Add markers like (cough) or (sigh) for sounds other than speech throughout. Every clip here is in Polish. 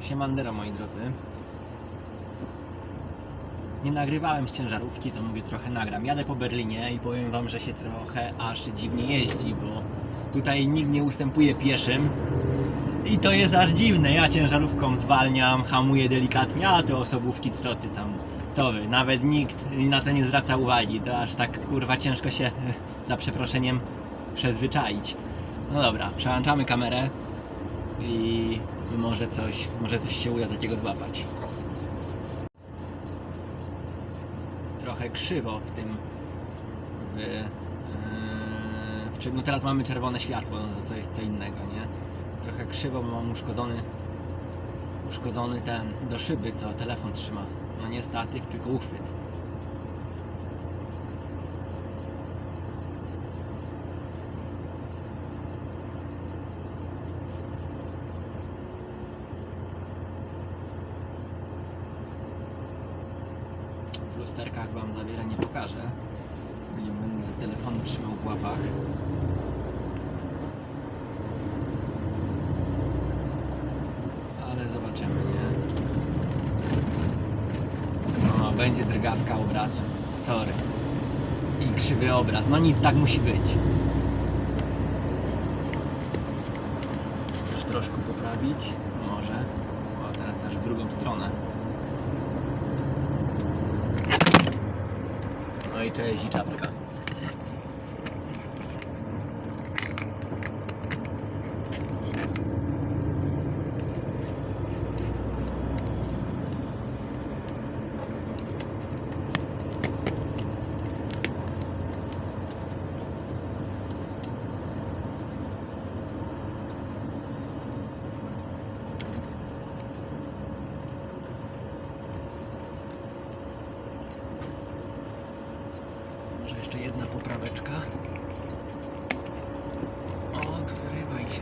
Siemandero moi drodzy. Nie nagrywałem z ciężarówki, to mówię trochę nagram. Jadę po Berlinie i powiem wam, że się trochę aż dziwnie jeździ, bo tutaj nikt nie ustępuje pieszym. I to jest aż dziwne. Ja ciężarówką zwalniam, hamuję delikatnie, a te osobówki co ty tam, co wy? Nawet nikt na to nie zwraca uwagi. To aż tak kurwa ciężko się (laughs) za przeproszeniem przyzwyczaić. No dobra, przełączamy kamerę i może coś, może coś się uda takiego złapać. Trochę krzywo w tym w, yy, w czym no teraz mamy czerwone światło, no to co jest co innego, nie? Trochę krzywo, bo mam uszkodzony uszkodzony ten do szyby, co telefon trzyma. No nie statyw, tylko uchwyt. Lusterkach Wam za wiele nie pokażę. Nie będę telefonu trzymał w łapach. Ale zobaczymy, nie? No, będzie drgawka obrazu. Sorry. I krzywy obraz. No nic, tak musi być. Też troszkę poprawić? Może. O, teraz też w drugą stronę. No i cześć i czapka. Może jeszcze jedna popraweczka. Odrywaj się.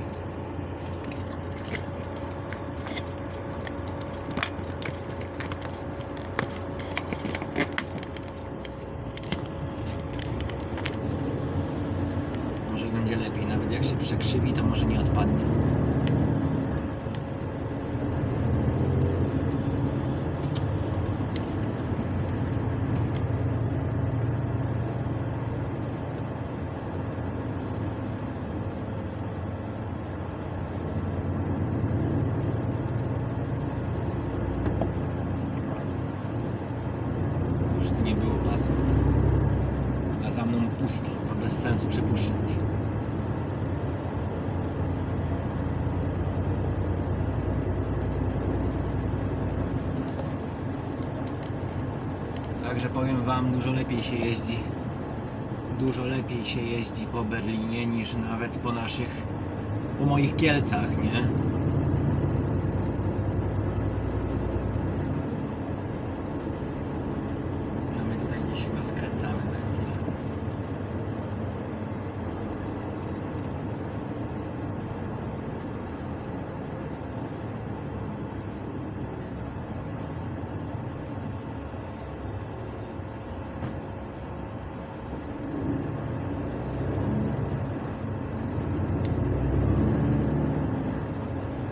Może będzie lepiej, nawet jak się przekrzywi, to może nie odpadnie. Już tu nie było pasów. A za mną pusto, to bez sensu przypuszczać. Także powiem Wam, dużo lepiej się jeździ. Dużo lepiej się jeździ po Berlinie niż nawet po naszych, po moich Kielcach, nie? No my tutaj gdzieś chyba skręcamy za chwilę.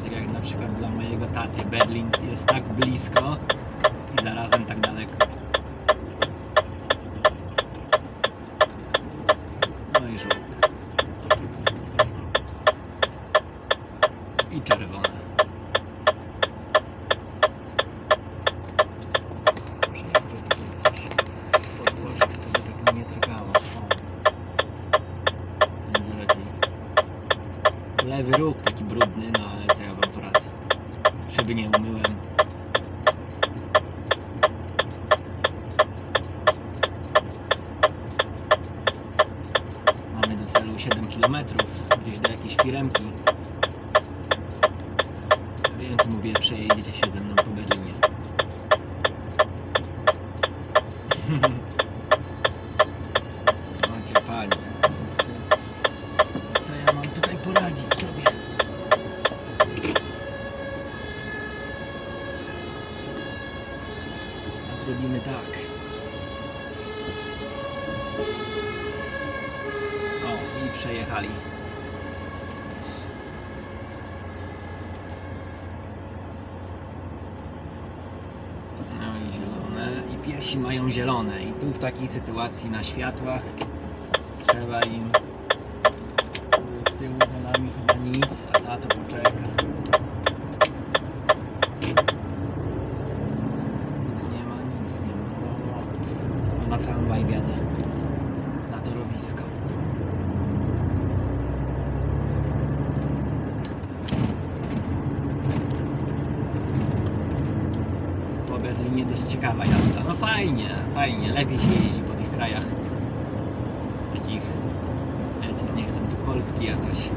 Tak jak na przykład dla mojego Berlin jest tak blisko i zarazem tak daleko. No i żółte. I czerwone. Muszę jeszcze tutaj coś podłożyć, żeby tak nie drgało. O. Będzie lepiej. Lewy róg taki brudny, no ale co ja wam poradzę. Szyby nie umyłem. Mamy do celu 7 km, gdzieś do jakiejś firemki. Więc mówię, przejedziecie się ze mną po Berlinie. Macie panie. Co, co ja mam tutaj poradzić tobie? A zrobimy tak. O, i przejechali. No i zielone. I piesi mają zielone. I tu w takiej sytuacji na światłach trzeba im tu z tyłu za nami chyba nic, a tato poczeka. Nic nie ma, nic nie ma. O, o. Na tramwaj wiadę. Na torowisko. Po Berlinie to jest ciekawa jazda. No fajnie, fajnie. Lepiej się jeździ po tych krajach takich, wiecie, nie chcę tu Polski jakoś,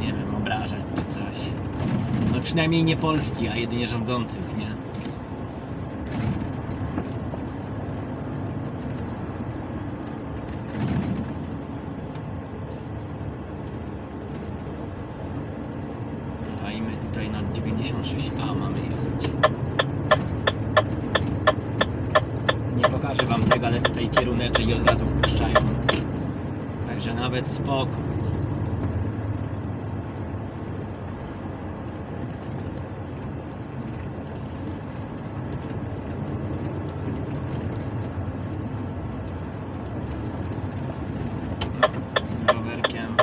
nie wiem, obrażać czy coś. No przynajmniej nie Polski, a jedynie rządzących, nie? A i my tutaj na 96A mamy jechać. Nie pokażę wam tego, ale tutaj kieruneczek i od razu wpuszczają. Także nawet spoko. No, rowerkiem.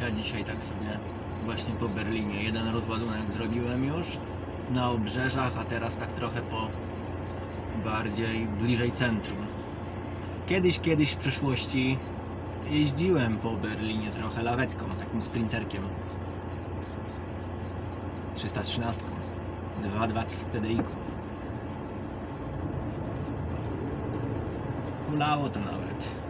Ja dzisiaj tak sobie właśnie po Rozładunek zrobiłem już na obrzeżach, a teraz tak trochę po bardziej bliżej centrum. Kiedyś, kiedyś w przyszłości jeździłem po Berlinie trochę lawetką, takim sprinterkiem. 313. 2.2 w CDI-ku. Hulało to nawet.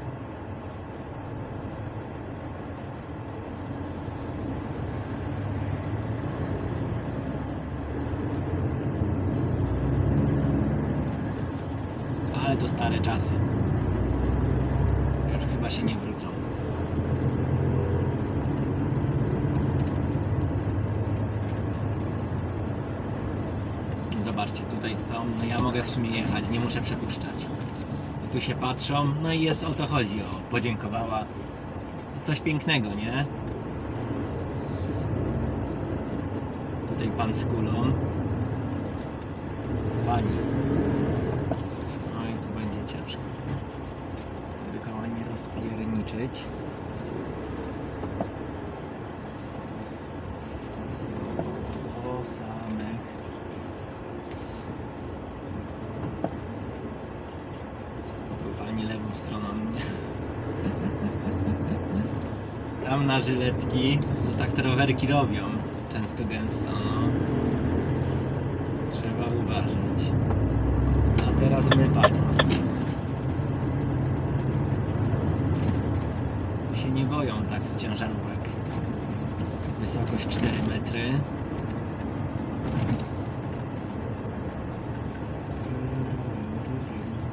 Ale to stare czasy. Już chyba się nie wrócą. Zobaczcie, tutaj są. No ja mogę w sumie jechać, nie muszę przepuszczać. Tu się patrzą, no i jest o to chodzi. O, podziękowała. Coś pięknego, nie? Tutaj pan z kulą. Pani. No i tu będzie ciężko. Dookoła nie Po samych. Lewą stroną. Tam na żyletki, no tak te rowerki robią. Często gęsto, no. Trzeba uważać. A teraz my panią. Się nie boją tak z ciężarówek. Wysokość 4 metry.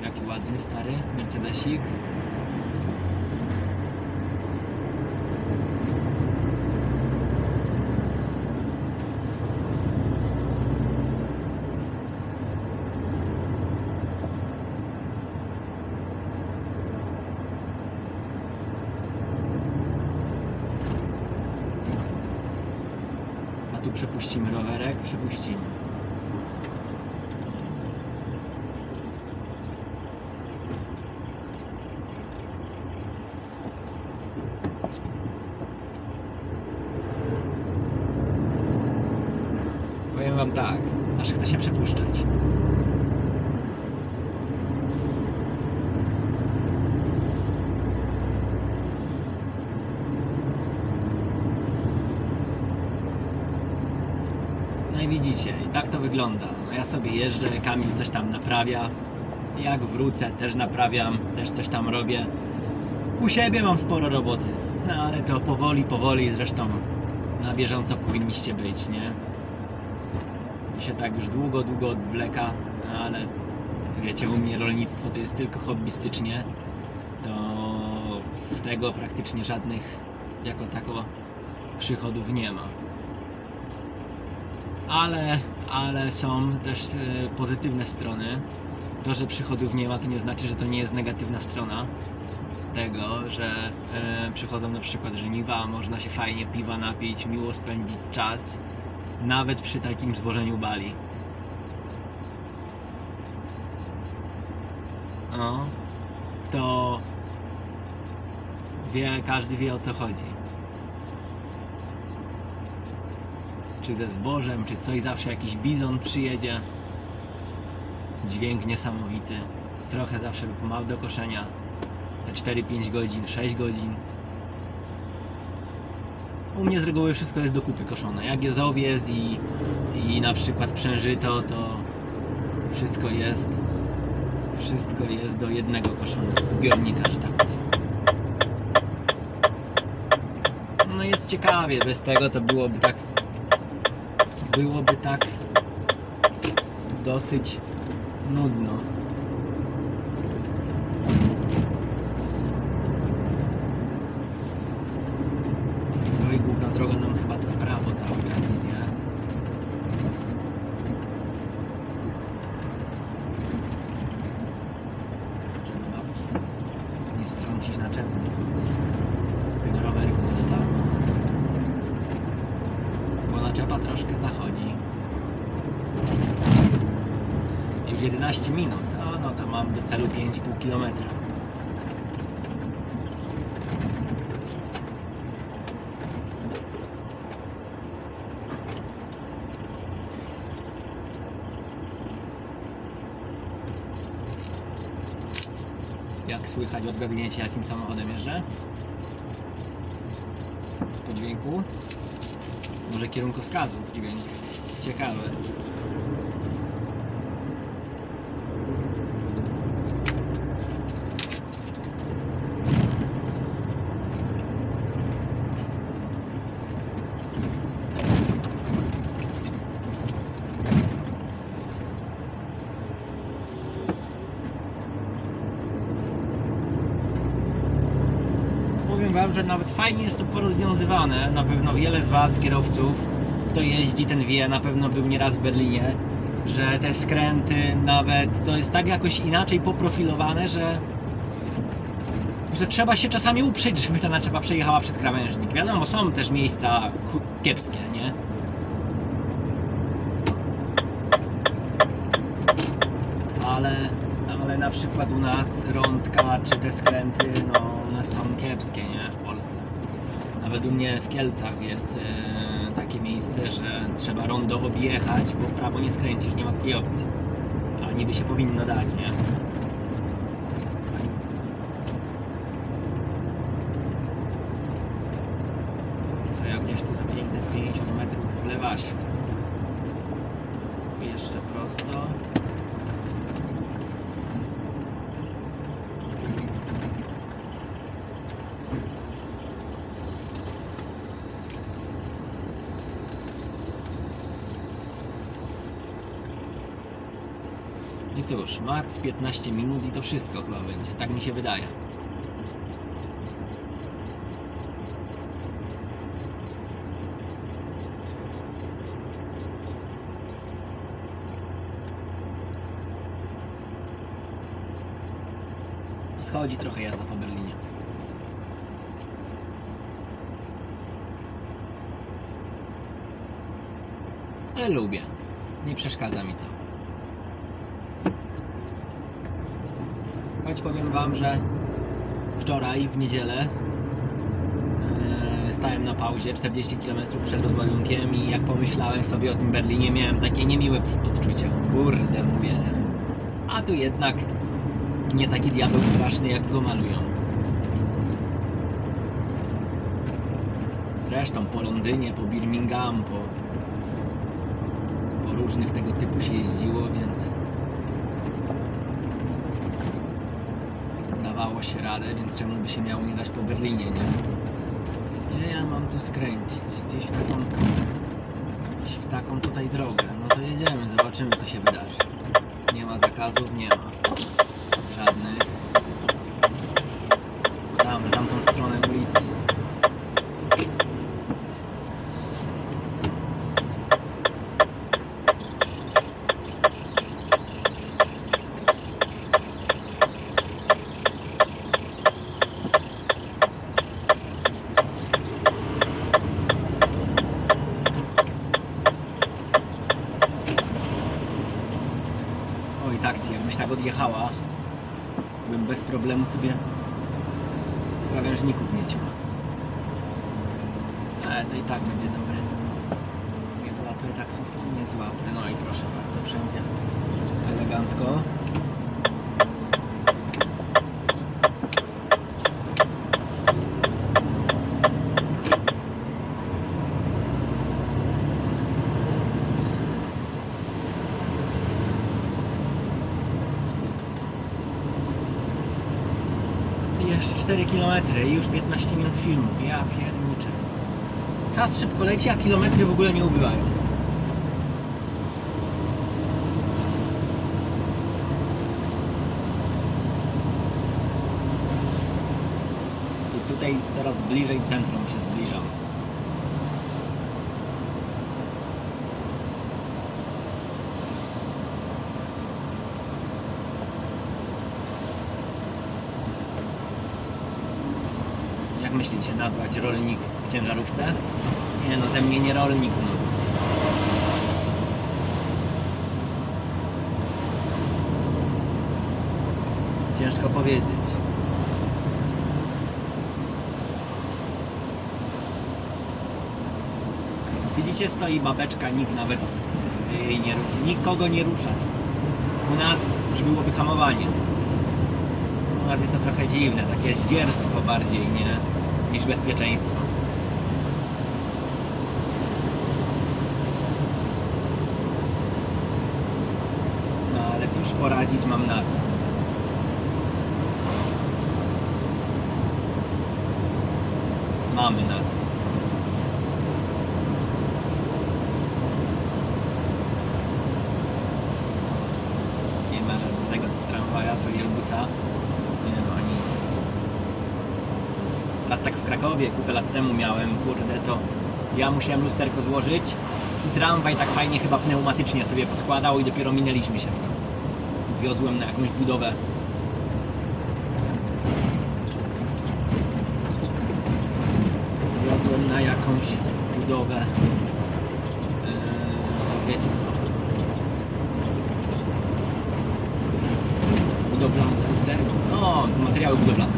Jaki ładny, stary Mercedesik. A tu przepuścimy rowerek, przepuścimy. Powiem wam tak, aż chce się przepuszczać. No i widzicie, i tak to wygląda. No ja sobie jeżdżę, Kamil coś tam naprawia. Jak wrócę, też naprawiam, też coś tam robię. U siebie mam sporo roboty, no ale to powoli, powoli, zresztą na bieżąco powinniście być, nie? To się tak już długo, długo odwleka, no ale wiecie, u mnie rolnictwo to jest tylko hobbystycznie, to z tego praktycznie żadnych jako tako przychodów nie ma. Ale, ale są też e, pozytywne strony. To, że przychodów nie ma, to nie znaczy, że to nie jest negatywna strona tego, że e, przychodzą na przykład żniwa, można się fajnie piwa napić, miło spędzić czas, nawet przy takim zwożeniu bali. No, kto wie, każdy wie o co chodzi. Czy ze zbożem, czy coś, zawsze jakiś bizon przyjedzie. Dźwięk niesamowity. Trochę zawsze ma do koszenia. Te 4-5 godzin, 6 godzin. U mnie z reguły wszystko jest do kupy koszone. Jak jest owiec i, i na przykład przężyto, to wszystko jest wszystko jest do jednego koszone zbiornika, że tak powiem. No jest ciekawie, bez tego to byłoby tak byłoby tak dosyć nudno. Co i główna droga nam chyba tu w prawo cały czas idzie. Żeby babki nie strącić naczepy. Tego rowerku zostało. Naczepa troszkę zachodzi. Już 11 minut. O, no to mam do celu 5,5 km. Jak słychać, odgadniecie jakim samochodem jeżdżę? Po dźwięku? Może kierunkowskazów dźwięk. Ciekawe. Powiem że nawet fajnie jest to porozwiązywane. Na pewno wiele z Was, kierowców, kto jeździ, ten wie, na pewno był nieraz w Berlinie, że te skręty nawet to jest tak jakoś inaczej poprofilowane, że że trzeba się czasami uprzeć, żeby ta naczepa przejechała przez krawężnik. Wiadomo, są też miejsca kiepskie, nie? Ale, ale na przykład u nas rądka czy te skręty, no one są kiepskie, nie? W Polsce. Nawet u mnie w Kielcach jest e, takie miejsce, że trzeba rondo objechać, bo w prawo nie skręcisz, nie ma takiej opcji. A niby się powinno dać, nie? Co ja gdzieś tu za 550 metrów w lewaśkę. Jeszcze prosto. Cóż, max 15 minut i to wszystko chyba będzie. Tak mi się wydaje. Schodzi trochę jazda po Berlinie. Ale lubię. Nie przeszkadza mi to. Choć powiem Wam, że wczoraj w niedzielę e, stałem na pauzie 40 km przed rozładunkiem i jak pomyślałem sobie o tym Berlinie, miałem takie niemiłe odczucia. Kurde, mówię. A tu jednak nie taki diabeł straszny, jak go malują. Zresztą po Londynie, po Birmingham, po, po różnych tego typu się jeździło, więc dawało się radę, więc czemu by się miało nie dać po Berlinie, nie? Gdzie ja mam tu skręcić? Gdzieś w taką, gdzieś w taką tutaj drogę. No to jedziemy, zobaczymy co się wydarzy. Nie ma zakazów, nie ma żadnych. Bo tam, w tamtą stronę ulicy. Oj, taksi, jakbyś tak odjechała, bym bez problemu sobie krawężników nie ciął. Ale to i tak będzie dobre. Nie złapę taksówki, nie złapę. No i proszę bardzo, wszędzie elegancko. I Jeszcze 4 km i już 15 minut filmu. Ja pierniczę. Czas szybko leci, a kilometry w ogóle nie ubywają. I tutaj coraz bliżej centrum się rolnik w ciężarówce? Nie no, ze mnie nie rolnik znowu. Ciężko powiedzieć. Widzicie, stoi babeczka, nikt nawet jej nie, nikogo nie rusza. U nas już byłoby hamowanie. U nas jest to trochę dziwne, takie zdzierstwo bardziej, nie? Niż bezpieczeństwo. No ale cóż poradzić mam na to. Mamy na to. Nie ma żadnego tramwaja, trolejbusa. Nie ma nic. Raz tak w Krakowie kupę miałem, kurde, to ja musiałem lusterko złożyć i tramwaj tak fajnie chyba pneumatycznie sobie poskładał i dopiero minęliśmy się. Wiozłem na jakąś budowę. Wiozłem na jakąś budowę. Eee, wiecie co? Budowlane. No, materiały budowlane.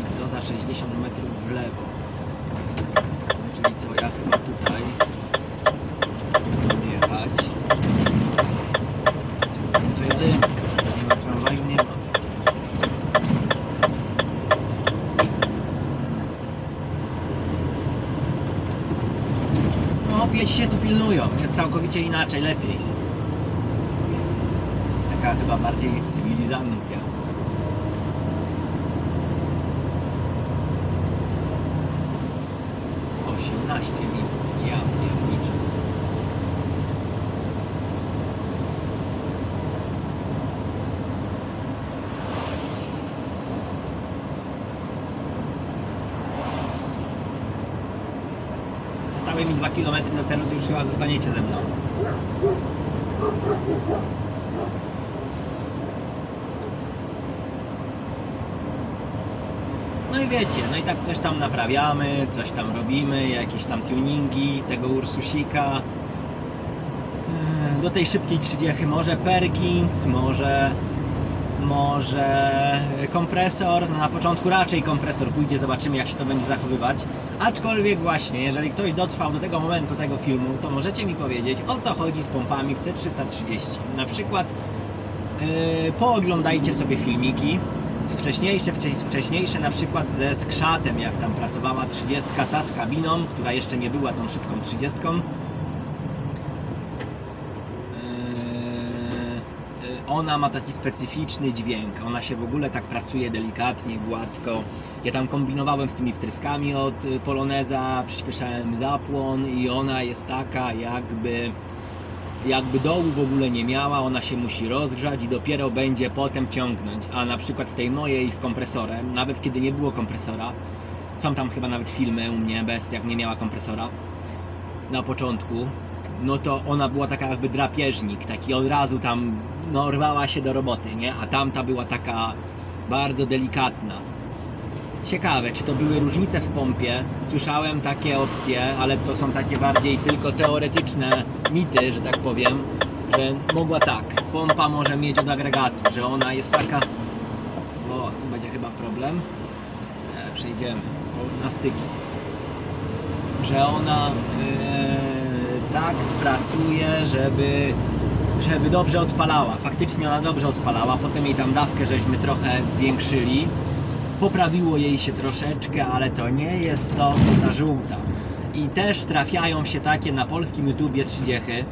I co za 60 metrów w lewo. Czyli co, ja chyba tutaj będę jechać. Tu jedymy. Nie ma tramwaju, nie ma. No, pieci się tu pilnują. Jest całkowicie inaczej, lepiej. Taka chyba bardziej cywilizacja. Osiemnaście minut. Ja pierniczę. Zostały mi 2 km do celu, to już chyba zostaniecie ze mną. No i wiecie, no i tak coś tam naprawiamy, coś tam robimy, jakieś tam tuningi tego Ursusika. Eee, Do tej szybkiej 30 może Perkins, może może kompresor, no na początku raczej kompresor pójdzie, zobaczymy jak się to będzie zachowywać. Aczkolwiek właśnie, jeżeli ktoś dotrwał do tego momentu tego filmu, to możecie mi powiedzieć o co chodzi z pompami w C330. Na przykład yy, pooglądajcie sobie filmiki wcześniejsze, wcze- wcześniejsze na przykład ze skrzatem, jak tam pracowała 30 ta z kabiną, która jeszcze nie była tą szybką 30. Yy, yy, ona ma taki specyficzny dźwięk. Ona się w ogóle tak pracuje delikatnie, gładko. Ja tam kombinowałem z tymi wtryskami od y, Poloneza, przyspieszałem zapłon i ona jest taka jakby jakby dołu w ogóle nie miała, ona się musi rozgrzać i dopiero będzie potem ciągnąć. A na przykład w tej mojej z kompresorem, nawet kiedy nie było kompresora, są tam chyba nawet filmy u mnie bez jak nie miała kompresora na początku, no to ona była taka jakby drapieżnik, taki od razu tam no, rwała się do roboty, nie? A tamta była taka bardzo delikatna. Ciekawe, czy to były różnice w pompie. Słyszałem takie opcje, ale to są takie bardziej tylko teoretyczne mity, że tak powiem, że mogła tak. Pompa może mieć od agregatu, że ona jest taka. O, tu będzie chyba problem. E, przejdziemy na styki. Że ona e, tak pracuje, żeby żeby dobrze odpalała. Faktycznie ona dobrze odpalała. Potem jej tam dawkę żeśmy trochę zwiększyli poprawiło jej się troszeczkę, ale to nie jest to ta żółta. I też trafiają się takie na polskim YouTubie trzydziechy,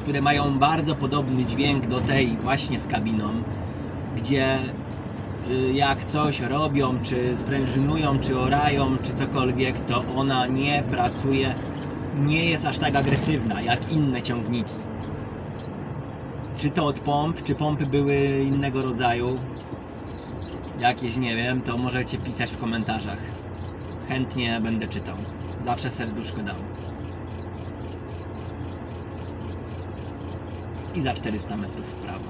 które mają bardzo podobny dźwięk do tej właśnie z kabiną, gdzie y, jak coś robią, czy sprężynują, czy orają, czy cokolwiek, to ona nie pracuje, nie jest aż tak agresywna jak inne ciągniki. Czy to od pomp, czy pompy były innego rodzaju, jakieś nie wiem, to możecie pisać w komentarzach. Chętnie będę czytał. Zawsze serduszko dam. I za 400 metrów w prawo.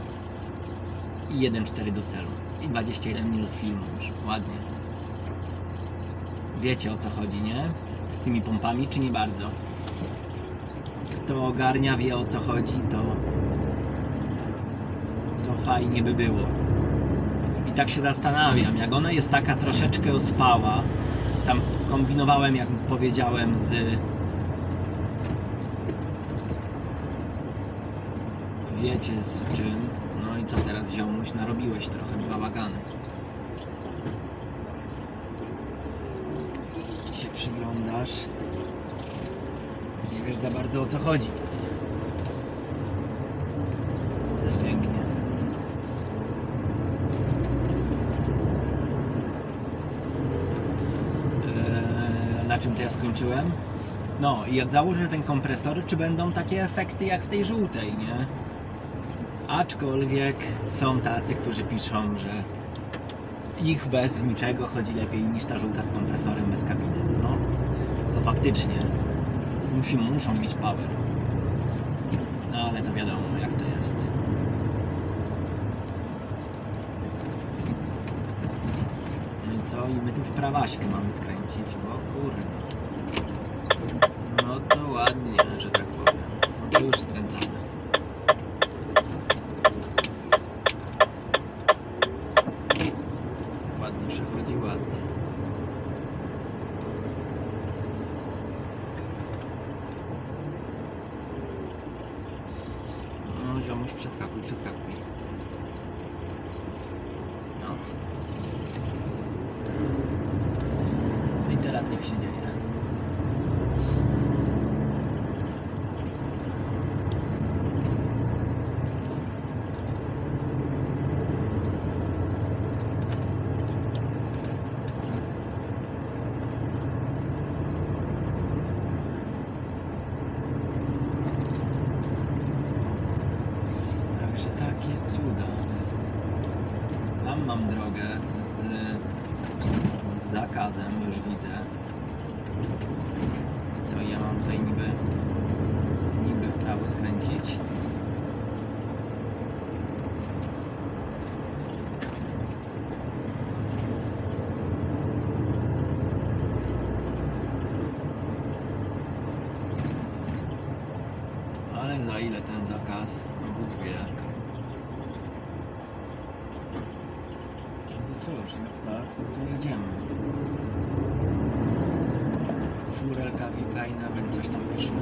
I 1,4 do celu. I 21 minut filmu już. Ładnie. Wiecie o co chodzi, nie? Z tymi pompami, czy nie bardzo? Kto ogarnia, wie o co chodzi, to... Fajnie by było. I tak się zastanawiam, jak ona jest taka troszeczkę ospała, tam kombinowałem, jak powiedziałem, z wiecie z czym, no i co teraz ziomuś, narobiłeś trochę bałaganu. I się przyglądasz, nie wiesz za bardzo o co chodzi. Na czym to ja skończyłem? No i jak założę ten kompresor, czy będą takie efekty jak w tej żółtej, nie? Aczkolwiek są tacy, którzy piszą, że ich bez niczego chodzi lepiej niż ta żółta z kompresorem bez kabiny. No, to faktycznie musi, muszą mieć power. No ale to wiadomo, jak to jest. No i my tu w prawaśkę mamy skręcić, bo kurde. No to ładnie, że tak powiem. No to już skręcamy. Ładnie przechodzi, ładnie. No, ziomuś, przeskakuj, przeskakuj. No. I teraz niech się dzieje. ile ten zakaz kosztuje. No cóż, no jak tak, no to jedziemy. Szurelka, Wika i nawet coś tam poszło.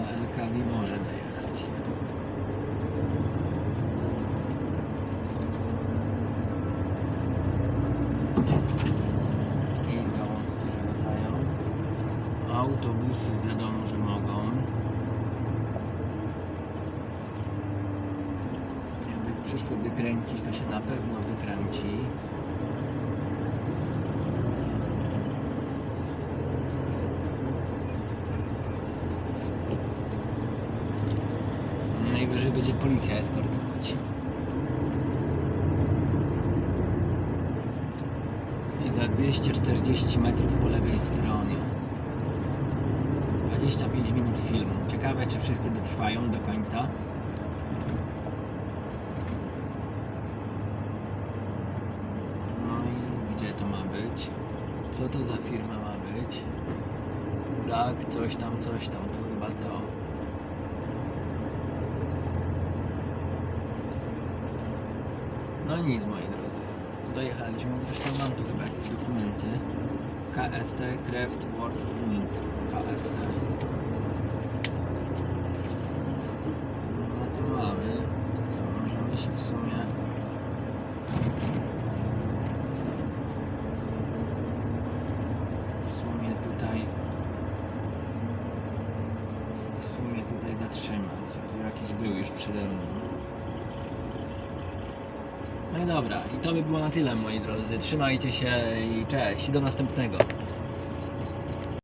LKW może dojechać. I gałązki, że latają. Autobusy wiadomo, że mogą. Jakby przyszło wykręcić, to się na pewno wykręci. Najwyżej będzie policja eskortować. I za 240 metrów po lewej stronie. 25 minut filmu. Ciekawe, czy wszyscy dotrwają do końca. No i gdzie to ma być? Co to za firma ma być? Tak, coś tam, coś tam, to chyba to. No nic moi drodzy. Dojechaliśmy, zresztą mam tu chyba jakieś dokumenty. KST Craft Works Print. KST. No to mamy. Co, możemy się w sumie... W sumie tutaj... W sumie tutaj zatrzymać. Tu jakiś był już przede mną. No i dobra, i to by było na tyle moi drodzy. Trzymajcie się i cześć, do następnego.